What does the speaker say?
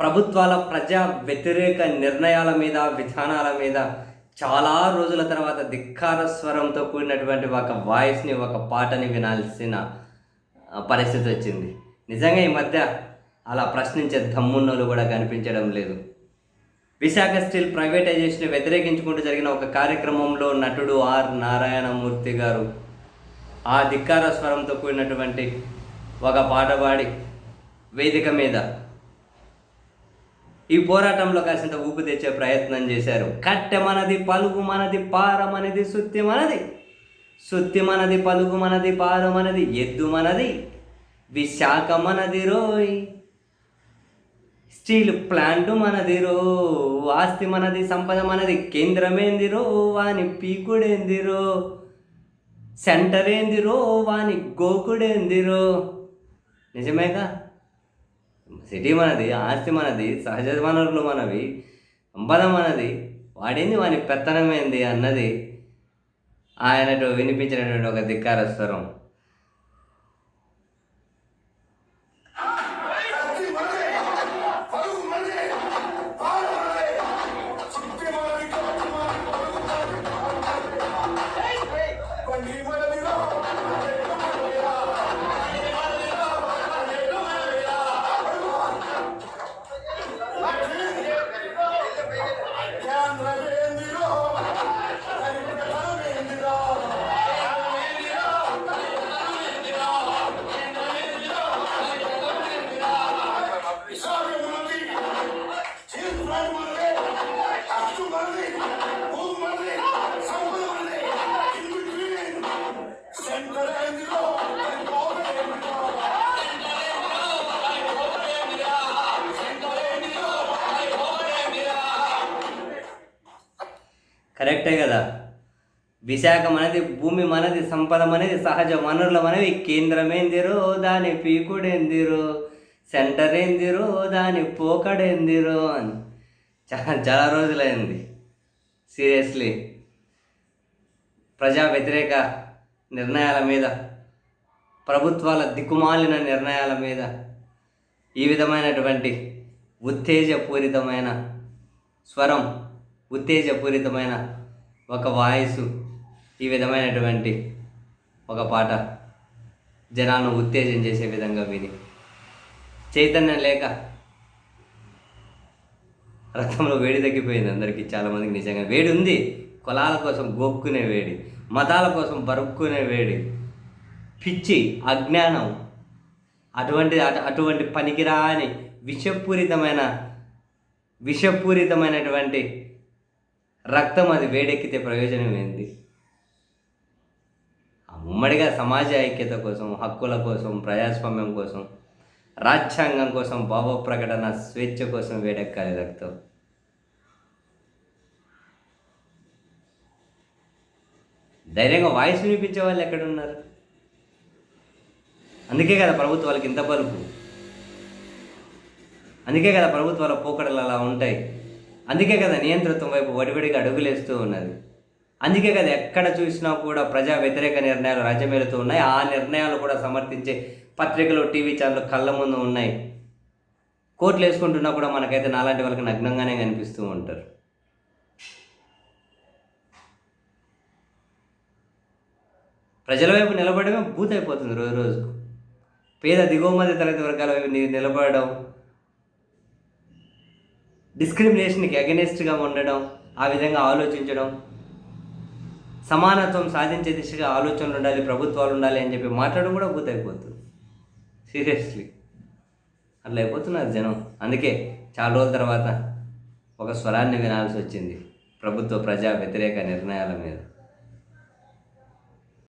ప్రభుత్వాల ప్రజా వ్యతిరేక నిర్ణయాల మీద విధానాల మీద చాలా రోజుల తర్వాత ధిక్కార స్వరంతో కూడినటువంటి ఒక వాయిస్ని ఒక పాటని వినాల్సిన పరిస్థితి వచ్చింది. నిజంగా ఈ మధ్య అలా ప్రశ్నించే దమ్మున్నోళ్ళు కూడా కనిపించడం లేదు. విశాఖ స్టీల్ ప్రైవేటైజేషన్ వ్యతిరేకించుకుంటూ జరిగిన ఒక కార్యక్రమంలో నటుడు ఆర్. నారాయణమూర్తి గారు ఆ ధిక్కార స్వరంతో కూడినటువంటి ఒక పాట పాడి వేదిక మీద ఈ పోరాటంలో కాసింత ఊపు తెచ్చే ప్రయత్నం చేశారు. కట్టె మనది పలుగు మనది పార మనది సుత్తి మనది. సుత్తి మనది పలుగు మనది పార మనది ఎద్దు మనది విశాఖ మనది రోయ్. స్టీల్ ప్లాంట్ మనది రో ఆస్తి మనది సంపద మనది కేంద్రమేందిరో వాని పీకుడేందిరో సెంటర్ ఏందిరో వాని గోకుడేందిరో నిజమేగా? సిటీ మనది ఆస్తి మనది సహజ వనరులు మనవి సంపద మనది. వాడింది వాని పెత్తనమేంది అన్నది ఆయనతో వినిపించినటువంటి ఒక ధిక్కార కరెక్టే కదా. విశాఖ మనది భూమి మనది సంపద మనది సహజ వనరులం అనేవి కేంద్రం కేంద్రమేందిరో దాని పీకుడేందిరో సెంటర్ ఏందిరో దాని పోకడేందిరో అని. చాలా చాలా రోజులైంది. సీరియస్లీ. ప్రజా వ్యతిరేక నిర్ణయాల మీద ప్రభుత్వాల దిక్కుమాలిన నిర్ణయాల మీద ఈ విధమైనటువంటి ఉత్తేజపూరితమైన స్వరం ఉత్తేజపూరితమైన ఒక వాయిస్ ఈ విధమైనటువంటి ఒక పాట జనాలను ఉత్తేజం చేసే విధంగా విని. చైతన్యం లేక రక్తంలో వేడి తగ్గిపోయింది అందరికీ చాలామందికి నిజంగా. వేడి ఉంది. కులాల కోసం గోక్కునే వేడి మతాల కోసం బరుక్కునే వేడి పిచ్చి అజ్ఞానం అటువంటి అటు- అటువంటి పనికిరాని విషపూరితమైన విషపూరితమైనటువంటి రక్తం అది వేడెక్కితే ప్రయోజనం ఏంది? ఉమ్మడిగా సమాజ ఐక్యత కోసం హక్కుల కోసం ప్రజాస్వామ్యం కోసం రాజ్యాంగం కోసం భావ ప్రకటన స్వేచ్ఛ కోసం వేడెక్కాలి రక్తం. ధైర్యంగా వాయిస్ వినిపించే వాళ్ళు ఎక్కడున్నారు? అందుకే కదా ప్రభుత్వాలకు ఇంత పలుపు అందుకే కదా ప్రభుత్వాల పోకడలు అలా ఉంటాయి. అందుకే కదా నియంతృత్వం వైపు వడివడిగా అడుగులేస్తూ ఉన్నది. అందుకే కదా ఎక్కడ చూసినా కూడా ప్రజా వ్యతిరేక నిర్ణయాలు రాజ్యమేలుతూ ఉన్నాయి. ఆ నిర్ణయాలు కూడా సమర్థించే పత్రికలు టీవీ ఛానల్ కళ్ళ ముందు ఉన్నాయి. కోట్లు వేసుకుంటున్నా కూడా మనకైతే నాలాంటి వాళ్ళకి నగ్నంగానే కనిపిస్తూ ఉంటారు. ప్రజల వైపు నిలబడమే బూత్ అయిపోతుంది రోజు రోజుకు. పేద దిగువ మధ్య తరగతి వర్గాల వైపు నిలబడడం డిస్క్రిమినేషన్కి అగెనిస్ట్గా ఉండడం ఆ విధంగా ఆలోచించడం సమానత్వం సాధించే దిశగా ఆలోచనలు ఉండాలి ప్రభుత్వాలు ఉండాలి అని చెప్పి మాట్లాడడం కూడా బూత్ అయిపోతుంది సీరియస్లీ. అట్లా అయిపోతున్నారు జనం. అందుకే చాలా రోజుల తర్వాత ఒక స్వరాన్ని వినాల్సి వచ్చింది. ప్రభుత్వ ప్రజా వ్యతిరేక నిర్ణయాల మీద.